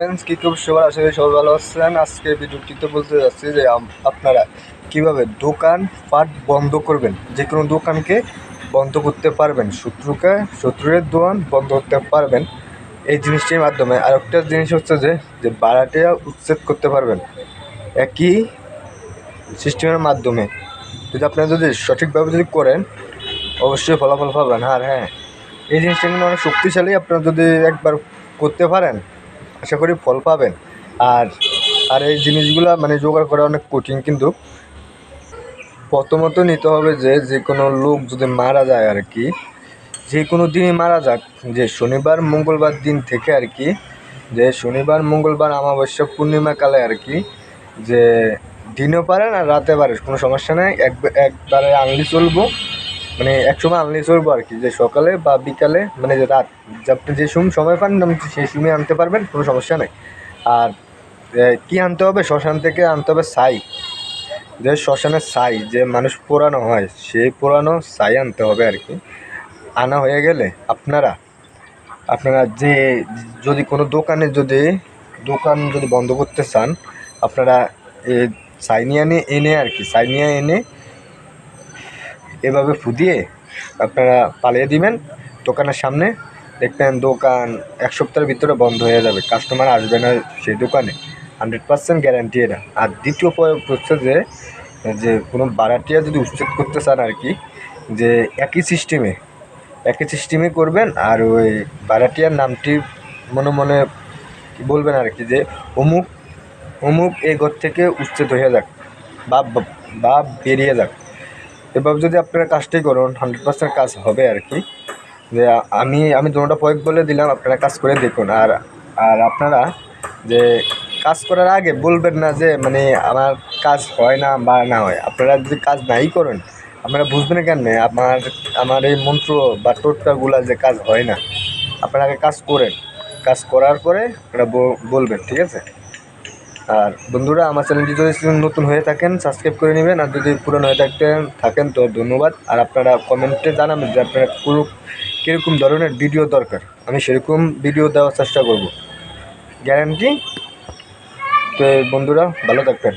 Friends কি খুব সবার আশা করি সবাই ভালো আছেন। আজকে ভিডিওটিতে বলতে যাচ্ছি যে আপনারা কীভাবে দোকান পাট বন্ধ করবেন? যে কোনো দোকানকে বন্ধ করতে পারবেন। শত্রুকে শত্রুরের দোকান বন্ধ করতে পারবেন। এই জিনিসটির মাধ্যমে। আর একটা জিনিস হচ্ছে যে যে ভাড়াটিয়া উচ্ছেদ করতে পারবেন। একই সিস্টেমের মাধ্যমে। যদি আপনারা যদি সঠিকভাবে যদি করেন, অবশ্যই ফলাফল পাবেন। আর হ্যাঁ এই জিনিসটা কিন্তু অনেক শক্তিশালী। আপনারা যদি একবার করতে পারেন আশা করি ফল পাবেন। আর আর এই জিনিসগুলো মানে জোগাড় করা অনেক কঠিন কিন্তু প্রথমত নিতে হবে যে যে কোনো লোক যদি মারা যায় আর কি, যে কোনো দিনই মারা যাক, যে শনিবার, মঙ্গলবার দিন থেকে আর কি, যে শনিবার, মঙ্গলবার, অমাবস্যা, পূর্ণিমা কালে আর কি, যে দিনও পারেন আর রাতে পারে কোনো সমস্যা নেই, এক একবারে আনলি চলবো। মানে এক সময় আনলেই চলবো আর কি, যে সকালে বা বিকালে মানে যে রাত আপনি যে সময় সময় পান সেই সময় আনতে পারবেন, কোনো সমস্যা নেই। আর কি আনতে হবে? শ্মশান থেকে আনতে হবে ছাই। যে শ্মশানের ছাই, যে মানুষ পোড়ানো হয়, সেই পোড়ানো ছাই আনতে হবে আর কি। আনা হয়ে গেলে আপনারা আপনারা যে, যদি কোনো দোকানে যদি, দোকান যদি বন্ধ করতে চান, আপনারা ছাই নিয়ে এনে আর কি, ছাই নিয়ে এনে এভাবে ফুদিয়ে আপনারা পালিয়ে দিবেন। দোকানের সামনে দেখবেন দোকান এক সপ্তাহের ভিতরে বন্ধ হয়ে যাবে। কাস্টমার আসবে না সেই দোকানে। হান্ড্রেড পার্সেন্ট গ্যারান্টি এটা। আর দ্বিতীয় হচ্ছে যে যে কোনো বারাটিয়া যদি উচ্ছেদ করতে চান আর কি, যে একই সিস্টেমে একই সিস্টেমে করবেন আর ওই বারাটিয়ার নামটি মনে মনে বলবেন আর কি যে, অমুক অমুক এই ঘর থেকে উচ্ছেদ হয়ে যাক বা বা বেরিয়ে যাক। এভাবে যদি আপনারা কাজটি করুন হান্ড্রেড পার্সেন্ট কাজ হবে আর কি। যে আমি আমি দুটা পয়েন্ট বলে দিলাম, আপনারা কাজ করে দেখুন। আর আর আপনারা যে কাজ করার আগে বলবেন না যে মানে আমার কাজ হয় না বা না হয়। আপনারা যদি কাজ নাই করেন, আপনারা বুঝবেন কেন আমার আমার এই মন্ত্র বা টোটকাগুলো যে কাজ হয় না, আপনারা আগে কাজ করেন। কাজ করার পরে আপনারা বলবেন, ঠিক আছে? আর বন্ধুরা, আমার চ্যানেলটি যদি নতুন হয়ে থাকেন সাবস্ক্রাইব করে নেবেন। আর যদি পুরনো হয়ে থাকতেন থাকেন, তো ধন্যবাদ। আর আপনারা কমেন্টে জানাবেন যে আপনারা পুরো কীরকম ধরনের ভিডিও দরকার। আমি সেরকম ভিডিও দেওয়ার চেষ্টা করব। গ্যারান্টি তো বন্ধুরা, ভালো থাকবেন।